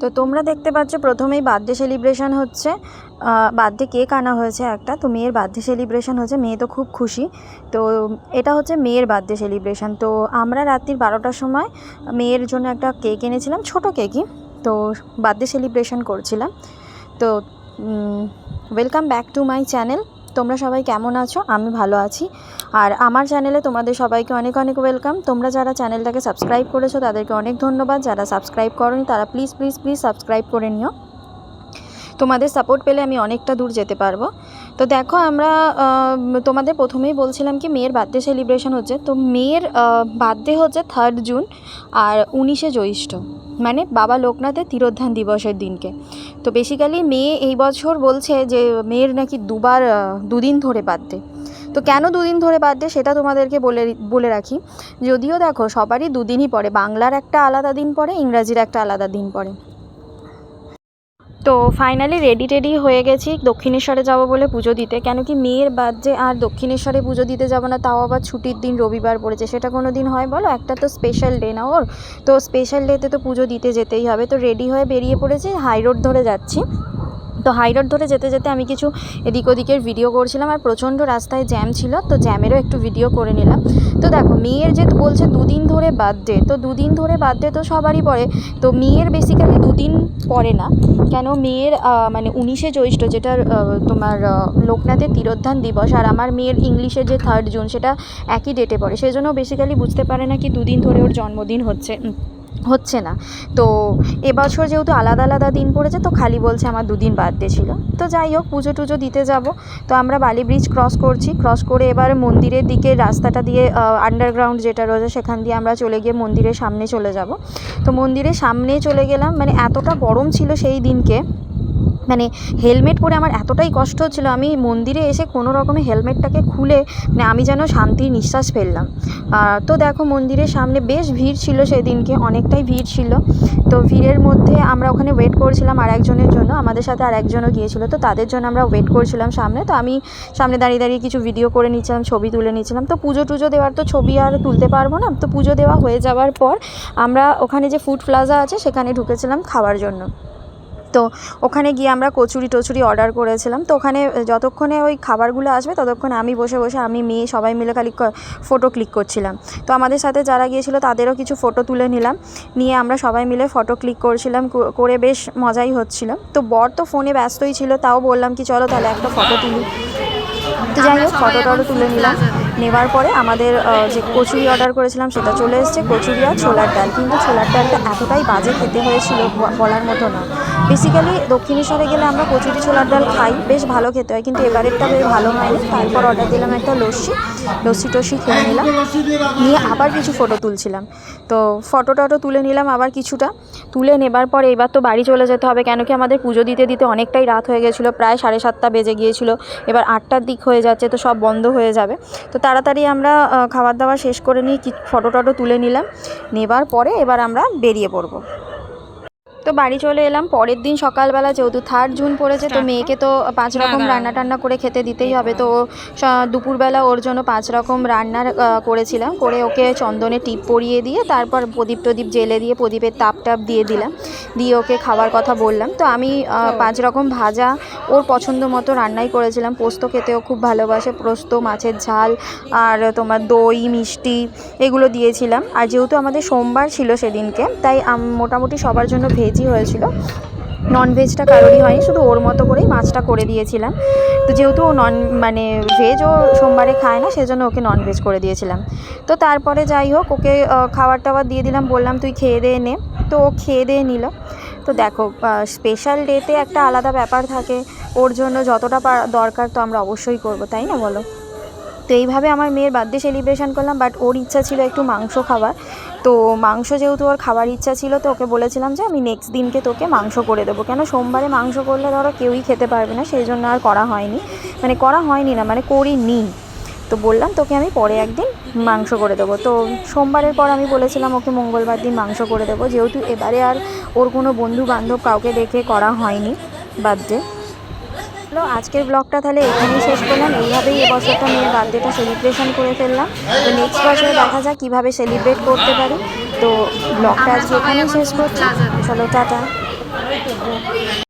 তো তোমরা দেখতে পাচ্ছ প্রথমেই বার্থডে সেলিব্রেশন হচ্ছে। বার্থডে কেক আনা হয়েছে একটা, তো মেয়ের বার্থডে সেলিব্রেশন হচ্ছে, মেয়ে তো খুব খুশি। তো এটা হচ্ছে মেয়ের বার্থডে সেলিব্রেশন। তো আমরা রাত্রির বারোটার সময় মেয়ের জন্য একটা কেক এনেছিলাম, ছোট কেকই। তো বার্থডে সেলিব্রেশন করছিলাম। তো welcome back to my channel তোমরা সবাই কেমন আছো? আমি ভালো আছি। আর আমার চ্যানেলে তোমাদের সবাইকে অনেক অনেক ওয়েলকাম। তোমরা যারা চ্যানেলটাকে সাবস্ক্রাইব করেছ, তাদেরকে অনেক ধন্যবাদ। যারা সাবস্ক্রাইব করনি, তারা প্লিজ প্লিজ প্লিজ সাবস্ক্রাইব করে নিও। তোমাদের সাপোর্ট পেলে আমি অনেকটা দূর যেতে পারব। তো দেখো, আমরা তোমাদের প্রথমেই বলছিলাম কি, মেয়ের বার্থডে সেলিব্রেশন হচ্ছে। তো মেয়ের বার্থডে হচ্ছে থার্ড জুন আর উনিশে জ্যৈষ্ঠ। মানে বাবা লোকনাথের তিরোধান দিবসের দিনকে। তো বেসিক্যালি মেয়ে এই বছর বলছে যে, মেয়ের নাকি দুবার দুদিন ধরে বার্থডে। তো কেন দুদিন ধরে বার্থডে সেটা তোমাদেরকে বলে বলে রাখি। যদিও দেখো সবারই দুদিনই পরে বাংলার একটা আলাদা দিন পরে ইংরাজির একটা আলাদা দিন পড়ে। তো ফাইনালি রেডি টেডি হয়ে গেছি। দক্ষিণেশ্বরে যাব বলে পুজো দিতে। কেন কি মেয়ের বাদে আর দক্ষিণেশ্বরে পুজো দিতে যাব না, তাও আবার ছুটির দিন রবিবার পড়েছে। সেটা কোনো দিন হয় বলো? একটা তো স্পেশাল ডে না ওর। তো স্পেশাল ডেতে তো পুজো দিতে যেতেই হবে। তো রেডি হয়ে বেরিয়ে পড়েছি হাই রোড ধরে যাচ্ছি। তো হাই রোড ধরে যেতে যেতে আমি কিছু এদিক ওদিকের ভিডিও করছিলাম আর প্রচণ্ড রাস্তায় জ্যাম ছিল। তো জ্যামেরও একটু ভিডিও করে নিলাম। তো দেখো, মেয়ের যে বলছে দুদিন ধরে বার্থডে তো দুদিন ধরে বার্থডে তো সবারই পড়ে। তো মেয়ের বেসিক্যালি দুদিন পরে না। কেন? মেয়ের মানে উনিশে জ্যৈষ্ঠ যেটা তোমার লোকনাথের তিরোধান দিবস, আর আমার মেয়ের ইংলিশের যে থার্ড জুন, সেটা একই ডেটে পড়ে। সেই জন্য বেসিক্যালি বুঝতে পারে না কি দুদিন ধরে ওর জন্মদিন হচ্ছে। হচ্ছে না। তো এবছর যেহেতু আলাদা আলাদা দিন পড়েছে, তো খালি বলছে আমার দুদিন বাদ ছিল। তো যাই হোক, পুজো টুজো দিতে যাব। তো আমরা বালি ব্রিজ ক্রস করছি। ক্রস করে এবার মন্দিরের দিকে রাস্তাটা দিয়ে আন্ডারগ্রাউন্ড যেটা রয়েছে সেখান দিয়ে আমরা চলে গিয়ে মন্দিরের সামনে চলে যাব। তো মন্দিরের সামনে চলে গেলাম। মানে এতটা গরম ছিল সেই দিনকে। মানে হেলমেট পরে আমার এতটাই কষ্ট হচ্ছিল আমি মন্দিরে এসে কোনো রকমে হেলমেটটাকে খুলে মানে আমি যেন শান্তির নিঃশ্বাস ফেললাম। তো দেখো মন্দিরের সামনে বেশ ভিড় ছিল সেদিনকে, অনেকটাই ভিড় ছিল। তো ভিড়ের মধ্যে আমরা ওখানে ওয়েট করছিলাম আর একজনের জন্য, আমাদের সাথে আর একজনও গিয়েছিল, তো তাদের জন্য আমরা ওয়েট করছিলাম সামনে। তো আমি সামনে দাঁড়িয়ে দাঁড়িয়ে কিছু ভিডিও করে নিচ্ছিলাম, ছবি তুলে নিচ্ছিলাম। তো পুজো টুজো দেওয়ার তো ছবি আর তুলতে পারব না, তো পুজো দেওয়া হয়ে যাওয়ার পর আমরা ওখানে যে ফুড প্লাজা আছে সেখানে ঢুকেছিলাম খাওয়ার জন্য। তো ওখানে গিয়ে আমরা কচুরি টচুরি অর্ডার করেছিলাম। তো ওখানে যতক্ষণে ওই খাবারগুলো আসবে ততক্ষণে আমি বসে বসে আমি মেয়ে সবাই মিলে খালি ফটো ক্লিক করছিলাম। তো আমাদের সাথে যারা গিয়েছিল তাদেরও কিছু ফটো তুলে নিলাম। নিয়ে আমরা সবাই মিলে ফটো ক্লিক করছিলাম। করে বেশ মজাই হচ্ছিল। তো বর তো ফোনে ব্যস্তই ছিল তাও বললাম কি চলো তাহলে একটা ফটো তুলি। তো যাই হোক ফটো টটো তুলে নিলাম। নেওয়ার পরে আমাদের যে কচুরি অর্ডার করেছিলাম সেটা চলে এসেছে। কচুরি আর ছোলার ডাল। কিন্তু ছোলার ডালটা এতটাই বাজে খেতে হয়েছিল বলার মতো না। বেসিক্যালি দক্ষিণেশ্বরে গেলে আমরা কচুরি ছোলার ডাল খাই। বেশ ভালো খেতে হয়, কিন্তু এবারেরটা বেশ ভালো হয়নি। তারপর অর্ডার দিলাম একটা লস্যি। লস্যি টস্যি খেয়ে নিলাম। নিয়ে আবার কিছু ফটো তুলছিলাম। তো ফটো টটো তুলে নিলাম আবার কিছুটা। তুলে নেবার পরে এবার তো বাড়ি চলে যেতে হবে, কেন কি আমাদের পুজো দিতে দিতে অনেকটাই রাত হয়ে গেছিল, প্রায় সাড়ে সাতটা বেজে গিয়েছিল। এবার আটটার দিক হয়ে যাচ্ছে, তো সব বন্ধ হয়ে যাবে। তো তাড়াতাড়ি আমরা খাবার দাবার শেষ করে নিয়ে ফটো টটো তুলে নিলাম। নেবার পরে এবার আমরা বেরিয়ে পড়ব। তো বাড়ি চলে এলাম। পরের দিন সকালবেলা যেহেতু থার্ড জুন পড়েছে তো মেয়েকে তো পাঁচ রকম রান্না টান্না করে খেতে দিতেই হবে। তো ও দুপুরবেলা ওর জন্য পাঁচ রকম রান্নার আহ, করেছিলাম। করে ওকে চন্দনে টিপ পরিয়ে দিয়ে তারপর প্রদীপ টদীপ জেলে দিয়ে প্রদীপের তাপ টাপ দিয়ে দিলাম। দিয়ে ওকে খাওয়ার কথা বললাম। তো আমি পাঁচ রকম ভাজা ওর পছন্দ মতো রান্নাই করেছিলাম। পোস্ত খেতেও খুব ভালোবাসে। পোস্ত মাছের ঝাল আর তোমার দই মিষ্টি এগুলো দিয়েছিলাম। আর যেহেতু আমাদের সোমবার ছিল সেদিনকে তাই মোটামুটি সবার জন্য ভেজই হয়েছিল। নন ভেজটা কারোরই হয়নি, শুধু ওর মতো করেই মাছটা করে দিয়েছিলাম। তো যেহেতু ও নন মানে ভেজ ও সোমবারে খায় না, সেজন্য ওকে নন ভেজ করে দিয়েছিলাম। তো তারপরে যাই হোক, ওকে খাবার টাবার দিয়ে দিলাম, বললাম, তুই খেয়ে দিয়ে নে। তো ও খেয়ে দিয়ে নিল। তো দেখো স্পেশাল ডেতে একটা আলাদা ব্যাপার থাকে। ওর জন্য যতটা দরকার তো আমরা অবশ্যই করব, তাই না বলো? তো এইভাবে আমার মেয়ের বার্থডে সেলিব্রেশন করলাম বাট ওর ইচ্ছা ছিল একটু মাংস খাবার তো মাংস যেহেতু ওর খাবার ইচ্ছা ছিল, তো ওকে বলেছিলাম যে আমি নেক্সট দিনকে তোকে মাংস করে দেবো। কেন সোমবারে মাংস করলে ধরো কেউই খেতে পারবে না, সেই জন্য আর করা হয়নি। মানে করা হয়নি না মানে করি করিনি। তো বললাম, তোকে আমি পরে একদিন মাংস করে দেবো। তো সোমবারের পর আমি বলেছিলাম, ওকে মঙ্গলবার দিন মাংস করে দেবো। যেহেতু এবারে আর ওর কোনো বন্ধু বান্ধব কাউকে দেখে করা হয়নি বার্থডে চলো আজকের ব্লগটা তাহলে এখানেই শেষ করলাম। এইভাবেই এবছরটা মেয়ের বার্থডেটা সেলিব্রেশন করে ফেললাম। তো নেক্সট বছরে দেখা যাক কীভাবে সেলিব্রেট করতে পারি। তো ব্লগটা আজকে এখানেই শেষ করছি। চলো, টাটা।